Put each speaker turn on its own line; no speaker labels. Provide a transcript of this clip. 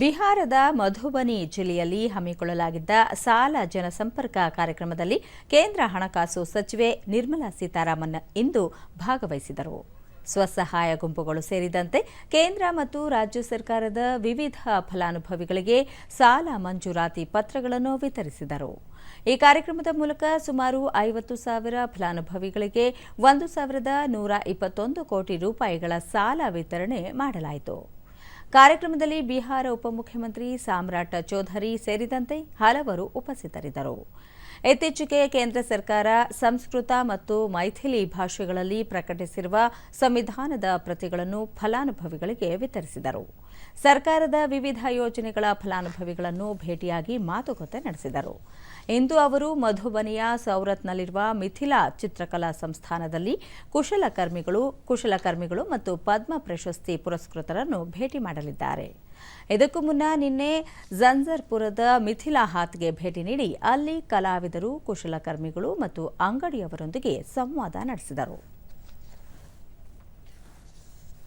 ಬಿಹಾರದ ಮಧುಬನಿ ಜಿಲ್ಲೆಯಲ್ಲಿ ಹಮ್ಮಿಕೊಳ್ಳಲಾಗಿದ್ದ ಸಾಲ ಜನಸಂಪರ್ಕ ಕಾರ್ಯಕ್ರಮದಲ್ಲಿ ಕೇಂದ್ರ ಹಣಕಾಸು ಸಚಿವೆ ನಿರ್ಮಲಾ ಸೀತಾರಾಮನ್ ಇಂದು ಭಾಗವಹಿಸಿದರು. ಸ್ವಸಹಾಯ ಗುಂಪುಗಳು ಸೇರಿದಂತೆ ಕೇಂದ್ರ ಮತ್ತು ರಾಜ್ಯ ಸರ್ಕಾರದ ವಿವಿಧ ಫಲಾನುಭವಿಗಳಿಗೆ ಸಾಲ ಮಂಜೂರಾತಿ ಪತ್ರಗಳನ್ನು ವಿತರಿಸಿದರು. ಈ ಕಾರ್ಯಕ್ರಮದ ಮೂಲಕ ಸುಮಾರು ಐವತ್ತು ಸಾವಿರ ಫಲಾನುಭವಿಗಳಿಗೆ ಒಂದು ಸಾವಿರದ ನೂರ ಇಪ್ಪತ್ತೊಂದು ಕೋಟಿ ರೂಪಾಯಿಗಳ ಸಾಲ ವಿತರಣೆ ಮಾಡಲಾಯಿತು. ಕಾರ್ಯಕ್ರಮದಲ್ಲಿ ಬಿಹಾರ ಉಪಮುಖ್ಯಮಂತ್ರಿ ಸಾಮ್ರಾಟ್ ಚೌಧರಿ ಸೇರಿದಂತೆ ಹಲವರು ಉಪಸ್ಥಿತರಿದ್ದರು. ಇತ್ತೀಚೆಗೆ ಕೇಂದ್ರ ಸರ್ಕಾರ ಸಂಸ್ಕೃತ ಮತ್ತು ಮೈಥಿಲಿ ಭಾಷೆಗಳಲ್ಲಿ ಪ್ರಕಟಿಸಿರುವ ಸಂವಿಧಾನದ ಪ್ರತಿಗಳನ್ನು ಫಲಾನುಭವಿಗಳಿಗೆ ವಿತರಿಸಿದರು. ಸರ್ಕಾರದ ವಿವಿಧ ಯೋಜನೆಗಳ ಫಲಾನುಭವಿಗಳನ್ನು ಭೇಟಿಯಾಗಿ ಮಾತುಕತೆ ನಡೆಸಿದರು. ಇಂದು ಅವರು ಮಧುಬನಿಯ ಸೌರತ್ನಲ್ಲಿರುವ ಮಿಥಿಲಾ ಚಿತ್ರಕಲಾ ಸಂಸ್ಥಾನದಲ್ಲಿ ಕುಶಲಕರ್ಮಿಗಳು ಕುಶಲಕರ್ಮಿಗಳು ಮತ್ತು ಪದ್ಮ ಪ್ರಶಸ್ತಿ ಪುರಸ್ಕೃತರನ್ನು ಭೇಟಿ ಮಾಡಲಿದ್ದಾರೆ. ಇದಕ್ಕೂ ಮುನ್ನ ನಿನ್ನೆ ಜಂಜರ್ಪುರದ ಮಿಥಿಲಾ ಹಾತ್ಗೆ ಭೇಟಿ ನೀಡಿ ಅಲ್ಲಿ ಕಲಾವಿದರು, ಕುಶಲಕರ್ಮಿಗಳು ಮತ್ತು ಅಂಗಡಿಯವರೊಂದಿಗೆ ಸಂವಾದ ನಡೆಸಿದರು.